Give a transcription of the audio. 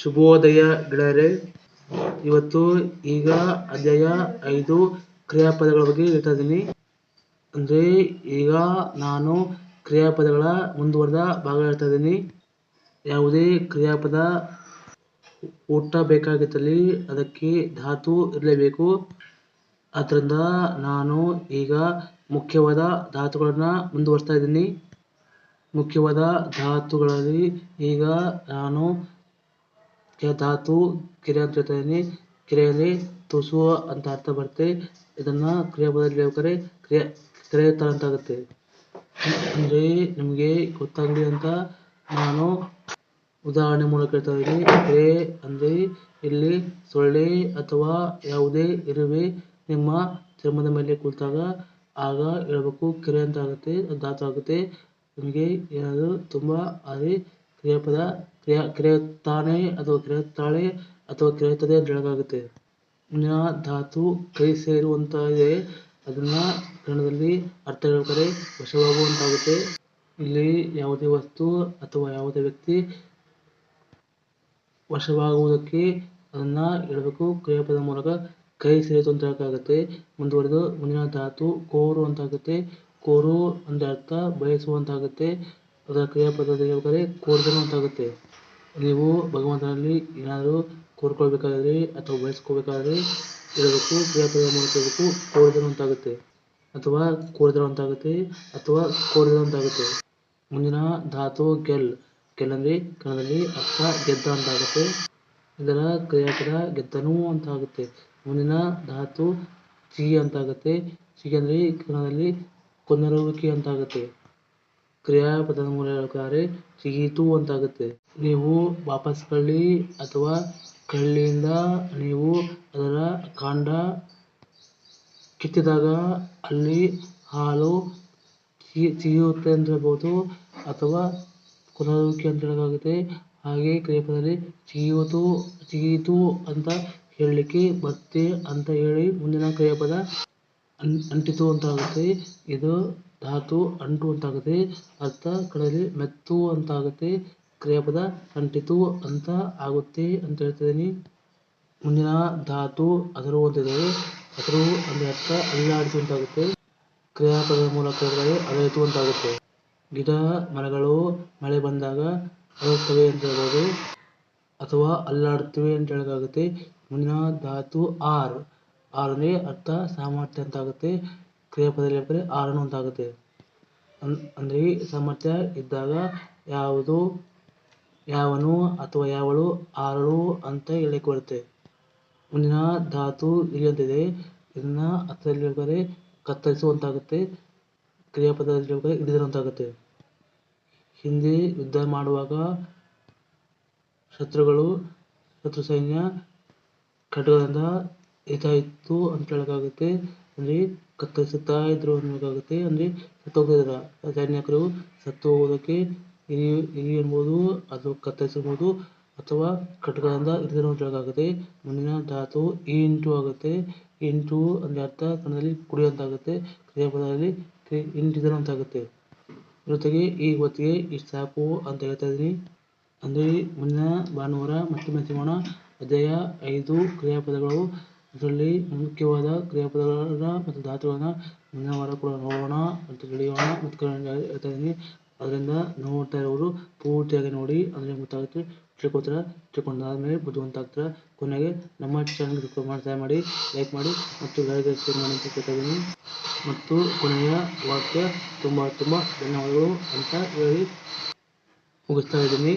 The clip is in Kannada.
ಶುಭೋದಯ ಗೆಳೆಯರೆ ಇವತ್ತು ಈಗ ಅಧ್ಯಾಯ ಐದು ಕ್ರಿಯಾಪದಗಳ ಬಗ್ಗೆ ಹೇಳ್ತಾ ಇದ್ದೀನಿ. ಅಂದರೆ ಈಗ ನಾನು ಕ್ರಿಯಾಪದಗಳ ಮುಂದುವರೆದ ಭಾಗ ಹೇಳ್ತಾ ಇದ್ದೀನಿ. ಯಾವುದೇ ಕ್ರಿಯಾಪದ ಊಟ ಬೇಕಾಗಿತ್ತಲ್ಲಿ ಅದಕ್ಕೆ ಧಾತು ಇರಲೇಬೇಕು. ಆದ್ದರಿಂದ ನಾನು ಈಗ ಮುಖ್ಯವಾದ ಧಾತುಗಳನ್ನು ಮುಂದುವರಿಸ್ತಾ ಇದ್ದೀನಿ. ಮುಖ್ಯವಾದ ಧಾತುಗಳಲ್ಲಿ ಈಗ ನಾನು ಧಾತು ಕೆರೆ ಅಂತ ಇದ್ದೀನಿ ಕೆರೆಯಲ್ಲಿ ತುಸು ಅಂತ ಅರ್ಥ ಬರುತ್ತೆ. ಇದನ್ನು ಕ್ರಿಯಾಪದದಲ್ಲಿ ಹೇಳ್ಬೇಕಾದ್ರೆ ಕ್ರಿಯೆ ಕೆರೆಯುತ್ತಾರೆ ಅಂತ ಆಗುತ್ತೆ ಅಂದ್ರೆ ನಿಮಗೆ ಗೊತ್ತಾಗಲಿ ಅಂತ ನಾನು ಉದಾಹರಣೆ ಮೂಲಕ ಹೇಳ್ತಾ ಇದ್ದೀನಿ. ಕೆರೆ ಅಂದ್ರೆ ಇಲ್ಲಿ ಸೊಳ್ಳೆ ಅಥವಾ ಯಾವುದೇ ಇರುವೆ ನಿಮ್ಮ ಚರ್ಮದ ಮೇಲೆ ಕುಳಿತಾಗ ಆಗ ಹೇಳ್ಬೇಕು ಕೆರೆ ಅಂತ ಆಗುತ್ತೆ, ಧಾತು ಆಗುತ್ತೆ. ನಿಮಗೆ ಏನಾದರೂ ತುಂಬ ಅದೇ ಕ್ರಿಯಾಪದ ಕ್ರಿಯಾ ಕ್ರಿಯುತ್ತಾನೆ ಅಥವಾ ಕ್ರಿಯುತ್ತಾಳೆ ಅಥವಾ ಕ್ರಿಯುತ್ತದೆ ಅಂತ ಹೇಳೋಕ್ಕಾಗುತ್ತೆ. ನ ಧಾತು, ಕೈ ಸೇರುವಂತಾಗಿದೆ. ಅದನ್ನ ಕನ್ನಡದಲ್ಲಿ ಅರ್ಥ ಹೇಳ್ಬೇಕಾದ್ರೆ ವಶವಾಗುವಂತಾಗುತ್ತೆ ಇಲ್ಲಿ ಯಾವುದೇ ವಸ್ತು ಅಥವಾ ಯಾವುದೇ ವ್ಯಕ್ತಿ ವಶವಾಗುವುದಕ್ಕೆ ಅದನ್ನ ಹೇಳಬೇಕು. ಕ್ರಿಯಾಪದ ಮೂಲಕ ಕೈ ಸೇರಿತು ಅಂತ ಹೇಳೋಕ್ಕಾಗುತ್ತೆ. ಮುಂದುವರೆದು ಮುಂದಿನ ಧಾತು ಕೋರು ಅಂತಾಗುತ್ತೆ ಕೋರು ಅಂದ್ರೆ ಅರ್ಥ ಬಯಸುವಂತಾಗುತ್ತೆ. ಅದರ ಕ್ರಿಯಾಪದದಲ್ಲಿ ಹೇಳ್ಬೇಕಾದ್ರೆ ಅಂತ ಆಗುತ್ತೆ ನೀವು ಭಗವಂತನಲ್ಲಿ ಏನಾದರೂ ಕೋರ್ಕೊಳ್ಬೇಕಾದ್ರೆ ಅಥವಾ ಬಯಸ್ಕೋಬೇಕಾದ್ರೆ ಇರಬೇಕು ಕ್ರಿಯಾಪದ ಮೂಲಕ ಹೇಳಬೇಕು ಅಂತ ಅಂತಾಗುತ್ತೆ. ಅಥವಾ ಕೂರಿದಿರೋ ಅಂತ ಆಗುತ್ತೆ ಅಥವಾ ಕೋರಿದನು ಅಂತಾಗುತ್ತೆ. ಮುಂದಿನ ಧಾತು ಗೆಲ್. ಗೆಲ್ ಅಂದರೆ ಕನ್ನಡದಲ್ಲಿ ಅರ್ಥ ಗೆದ್ದ ಅಂತಾಗುತ್ತೆ. ಇದರ ಕ್ರಿಯಾಪದ ಗೆದ್ದನು ಅಂತ ಆಗುತ್ತೆ ಮುಂದಿನ ಧಾತು ಚಿ ಅಂತಾಗುತ್ತೆ. ಚಿ ಅಂದರೆ ಕನ್ನಡದಲ್ಲಿ ಅಂತ ಅಂತಾಗುತ್ತೆ. ಕ್ರಿಯಾಪದದ ಮೂಲ ಹೇಳ್ಬೇಕಾದ್ರೆ ಚಿಗೀತು ಅಂತಾಗುತ್ತೆ. ನೀವು ವಾಪಸ್ ಕಳ್ಳಿ ಅಥವಾ ಕಳ್ಳಿಯಿಂದ ನೀವು ಅದರ ಕಾಂಡ ಕಿತ್ತಿದಾಗ ಅಲ್ಲಿ ಹಾಲು ಚಿಗಿಯುತ್ತೆ ಅಂತ ಹೇಳ್ಬೋದು ಅಥವಾ ಕೊನರುವಿಕೆ ಅಂತ ಹೇಳೋಕ್ಕಾಗುತ್ತೆ. ಹಾಗೆ ಕ್ರಿಯಾಪದದಲ್ಲಿ ಚಿಗಿಯಿತು ಚಿಗಿಯಿತು ಅಂತ ಹೇಳಲಿಕ್ಕೆ ಮತ್ತೆ ಅಂತ ಹೇಳಿ ಮುಂದಿನ ಕ್ರಿಯಾಪದ ಅಂಟಿತು ಅಂತ ಆಗುತ್ತೆ ಇದು ಧಾತು ಅಂಟು ಅಂತಾಗುತ್ತೆ. ಅರ್ಥ ಕಡೆಯಲ್ಲಿ ಮೆತ್ತು ಅಂತ ಆಗುತ್ತೆ ಕ್ರಿಯಾಪದ ಅಂಟಿತು ಅಂತ ಆಗುತ್ತೆ ಅಂತ ಹೇಳ್ತಿದ್ದೀನಿ. ಮುಂದಿನ ಧಾತು ಅದರು ಅಂತಿದೆ ಅದರು ಅಂದ್ರೆ ಅರ್ಥ ಅಲ್ಲಾಡಿತು ಅಂತಾಗುತ್ತೆ. ಕ್ರಿಯಾಪದದ ಮೂಲಕ ಅಲೆಯಿತು ಅಂತಾಗುತ್ತೆ. ಗಿಡ, ಮರಗಳು, ಮಳೆ ಬಂದಾಗ ಅಳುತ್ತವೆ ಅಂತ ಹೇಳ್ಬೋದು. ಅಥವಾ ಅಲ್ಲಾಡುತ್ತವೆ ಅಂತ ಹೇಳೋಕ್ಕಾಗುತ್ತೆ ಮುಂದಿನ ಧಾತು ಆರ್. ಆರ್ ಅಂದರೆ ಅರ್ಥ ಸಾಮರ್ಥ್ಯ ಅಂತ ಆಗುತ್ತೆ ಕ್ರಿಯಾಪದದಲ್ಲಿ ಹೇಳ್ಬೇಕಾದ್ರೆ ಆರನು ಅಂತಾಗುತ್ತೆ ಆಗುತ್ತೆ ಅಂದರೆ ಸಾಮರ್ಥ್ಯ ಇದ್ದಾಗ ಯಾವುದು, ಯಾವನು ಅಥವಾ ಯಾವಳು ಆರಳು ಅಂತ ಬರುತ್ತೆ ಮುಂದಿನ ಧಾತು ಇರಿ ಅಂತಿದೆ ಇದನ್ನ ಅರ್ಥದಲ್ಲಿ ಹೇಳ್ತಾರೆ ಕತ್ತರಿಸುವಂತಾಗುತ್ತೆ. ಕ್ರಿಯಾಪದದಲ್ಲಿ ಹೇಳ್ತಾರೆ ಹಿಡಿದಿರುವಂತಾಗುತ್ತೆ. ಹಿಂದೆ ಯುದ್ಧ ಮಾಡುವಾಗ ಶತ್ರುಗಳು, ಶತ್ರು ಸೈನ್ಯ ಖಡ್ಗದಿಂದ ಇತ್ತು ಅಂತ ಹೇಳೋಕ್ಕಾಗುತ್ತೆ ಅಂದರೆ ಕತ್ತರಿಸುತ್ತಾ ಇದ್ರು ಅನ್ನೋಕ್ಕಾಗುತ್ತೆ. ಅಂದರೆ ಸತ್ತೋಗ್ತಿದ್ರ ಸೈನಿಕರು ಸತ್ತು ಹೋಗೋದಕ್ಕೆ ಇರಿ ಇರಿ ಎಂಬುದು ಅದು ಕತ್ತರಿಸಬಹುದು ಅಥವಾ ಖಡ್ಗದಿಂದ ಇರಿದರು ಅಂತ ಹೇಳೋಕ್ಕಾಗುತ್ತೆ ಮುಂದಿನ ಧಾತು ಇಂಟು ಆಗುತ್ತೆ. ಇಂಟು ಅಂದರೆ ಅರ್ಥ ಕನ್ನಡದಲ್ಲಿ ಕುಡಿಯುವಂತಾಗುತ್ತೆ. ಕ್ರಿಯಾಪದದಲ್ಲಿ ಅಂತ ಅಂತಾಗುತ್ತೆ. ಜೊತೆಗೆ ಈ ಹೊತ್ತಿಗೆ ಇಷ್ಟು ಸಾಕು ಅಂತ ಹೇಳ್ತಾ ಇದ್ದೀನಿ. ಅಂದರೆ ಮುಂದಿನ ಭಾನುವಾರ ಮತ್ತೆ ಸಿಗೋಣ ಅಧ್ಯಾಯ ಐದು ಕ್ರಿಯಾಪದಗಳು ಅದರಲ್ಲಿ ಮುಖ್ಯವಾದ ಕ್ರಿಯಾಪದಗಳನ್ನ ಮತ್ತು ಧಾತುಗಳನ್ನ ಮುಂದಿನ ವಾರ ಕೂಡ ನೋಡೋಣ ಮತ್ತು ತಿಳಿಯೋಣ ಮತ್ತು ಹೇಳ್ತಾ ಇದ್ದೀನಿ. ಅದರಿಂದ ನೋಡ್ತಾ ಇರೋರು ಪೂರ್ತಿಯಾಗಿ ನೋಡಿ, ಅಂದರೆ ಗೊತ್ತಾಗುತ್ತೆ ತಿಳ್ಕೊತೀರ ತಿಳ್ಕೊಂಡಾದ್ಮೇಲೆ ಬುದ್ಧಿವಂತ ಆಗ್ತೀರ ಕೊನೆಗೆ ನಮ್ಮ ಚಾನಲ್ ಸಬ್ಸ್ಕ್ರೈಬ್ ಮಾಡಿ ಸಹಾಯ ಮಾಡಿ ಲೈಕ್ ಮಾಡಿ ಮತ್ತು ಬೇರೆ ಶೇರ್ ಮಾಡಿ ಅಂತ ಕೇಳ್ತಾ ಮತ್ತು ಕೊನೆಯ ವಾಕ್ಯ ತುಂಬ ತುಂಬ ಧನ್ಯವಾದಗಳು ಅಂತ ಹೇಳಿ ಮುಗಿಸ್ತಾ ಇದ್ದೀನಿ.